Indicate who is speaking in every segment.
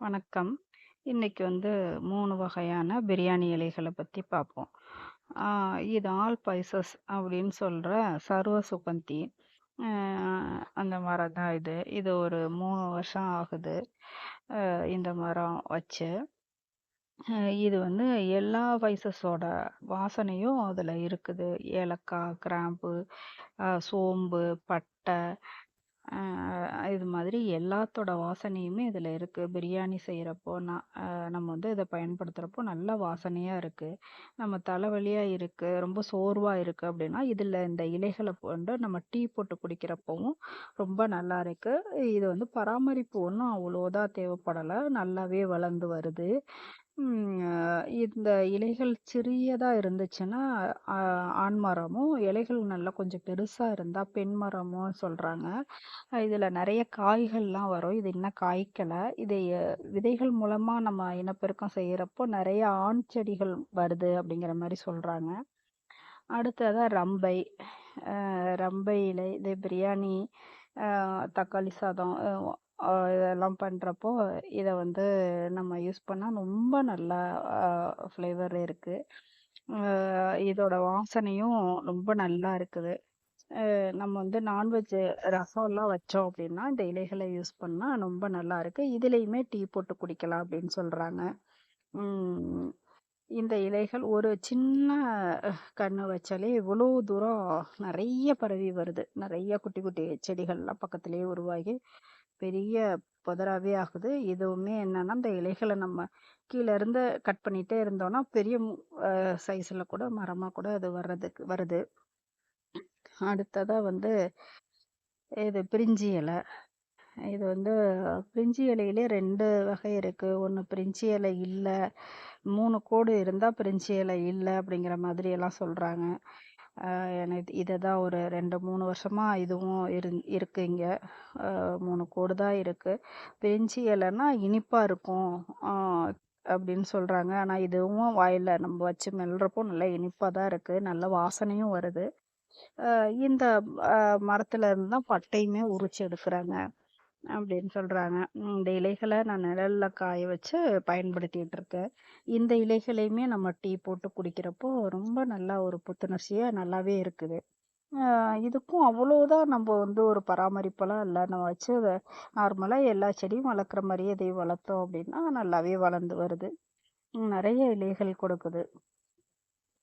Speaker 1: வணக்கம். இன்னைக்கு வந்து மூணு வகையான பிரியாணி இலைகளை பற்றி பார்ப்போம். இது ஆல் பைசஸ் அப்படின்னு சொல்கிற சர்வ சுகந்தி. அந்த மரம் தான் இது. இது ஒரு மூணு வருஷம் ஆகுது. இந்த மரம் வச்சு. இது வந்து எல்லா பைசஸோட வாசனையும் அதில் இருக்குது. ஏலக்காய், கிராம்பு, சோம்பு, பட்டை இது மாதிரி எல்லாத்தோட வாசனையுமே இதில் இருக்குது பிரியாணி செய்கிறப்போ நான் நம்ம வந்து இதை பயன்படுத்துகிறப்போ நல்ல வாசனையாக இருக்குது நம்ம தலைவலியாக இருக்குது ரொம்ப சோர்வாக இருக்குது அப்படின்னா, இதில் இந்த இலைகளை கொண்டு நம்ம டீ போட்டு குடிக்கிறப்பவும் ரொம்ப நல்லா இருக்குது இது வந்து பராமரிப்பு ஒன்றும் அவ்வளோதான் தேவைப்படலை. நல்லாவே வளர்ந்து வருது. ம் அ இந்த இலைகள் சிறியதா இருந்துச்சுன்னா, அ ஆண் மரமும், இலைகள் நல்லா கொஞ்சம் பெருசா இருந்தா பெண் மரமும் சொல்றாங்க. இதுல நெறைய காய்கள்லாம் வரும். இது இன்னும் காய்க்கல. இதை விதைகள் மூலமா நம்ம இனப்பெருக்கம் செய்யறப்போ நெறைய ஆண் செடிகள் வருது அப்படிங்கிற மாரி சொல்றாங்க. அடுத்ததா ரம்பை. அ ரம்பை இலை இது பிரியாணி, அ தக்காளி சாதம் அ இதெல்லாம் பண்ணுறப்போ இதை வந்து நம்ம யூஸ் பண்ணால் ரொம்ப நல்லா ஃப்ளேவர் இருக்குது இதோட வாசனையும் ரொம்ப நல்லா இருக்குது. நம்ம வந்து நான்வெஜ் ரசம்லாம் வச்சோம் அப்படின்னா, இந்த இலைகளை யூஸ் பண்ணால் ரொம்ப நல்லா இருக்குது இதுலேயுமே டீ போட்டு குடிக்கலாம் அப்படின்னு சொல்கிறாங்க இந்த இலைகள் ஒரு சின்ன கன்று வச்சாலே இவ்வளோ தூரம் நிறைய பரவி வருது. நிறைய குட்டி குட்டி செடிகள்லாம் பக்கத்துலேயே உருவாகி பெரிய புதராவே ஆகுது. இதுவுமே என்னன்னா, இந்த இலைகளை நம்ம கீழேருந்து கட் பண்ணிட்டே இருந்தோம்னா, பெரிய சைஸில் சைஸ்ல கூட மரமா கூட அது வர்றதுக்கு வருது. அடுத்ததா வந்து இது பிரிஞ்சி இலை. இது வந்து பிரிஞ்சி இலையிலே ரெண்டு வகை இருக்கு. ஒன்று பிரிஞ்சி இலை இல்லை மூணு கோடு இருந்தால் பிரிஞ்சி இலை இல்லை அப்படிங்கிற மாதிரி எல்லாம் சொல்றாங்க. எனக்கு இதை தான் ஒரு 2, 3 வருஷமா இதுவும் இருந் இருக்கு இங்கே. மூணு கோடு தான் இருக்குது பிரிஞ்சி இலைன்னா இனிப்பாக இருக்கும். அப்படின்னு சொல்கிறாங்க ஆனால் இதுவும் வாயில் நம்ம வச்சு மெல்றப்போ நல்லா இனிப்பாக தான் இருக்குது நல்ல வாசனையும் வருது. இந்த அ மரத்துல இருந்து தான் பட்டையுமே உரிச்சு எடுக்கிறாங்க. அப்படின்னு சொல்கிறாங்க இந்த இலைகளை நான் நிழலில் காய வச்சு பயன்படுத்திகிட்டு இருக்கேன். இந்த இலைகளையுமே நம்ம டீ போட்டு குடிக்கிறப்போ ரொம்ப நல்லா ஒரு புத்துணர்ச்சியாக நல்லாவே இருக்குது. இதுக்கும் அவ்வளோதான் நம்ம வந்து ஒரு பராமரிப்பெல்லாம் இல்லை நம்ம வச்சு அதை நார்மலாக எல்லா செடியும் வளர்க்குற மாதிரியே இதை வளர்த்தோம் அப்படின்னா, நல்லாவே வளர்ந்து வருது. நிறைய இலைகள் கொடுக்குது.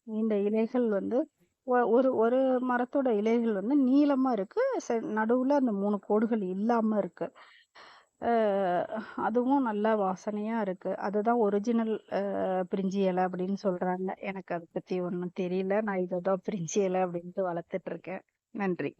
Speaker 1: இந்த இலைகள் வந்து ஒரு ஒரு மரத்தோட இலைகள் வந்து நீளமாக இருக்குது நடுவில் அந்த மூணு கோடுகள் இல்லாமல் இருக்குது அதுவும் நல்லா வாசனையாக இருக்குது அதுதான் ஒரிஜினல் பிரிஞ்சி இலை அப்படின்னு சொல்கிறாங்க எனக்கு அதை பற்றி ஒன்றும் தெரியல. நான் இதை தான் பிரிஞ்சி இலை அப்படின்ட்டு வளர்த்துட்ருக்கேன் நன்றி.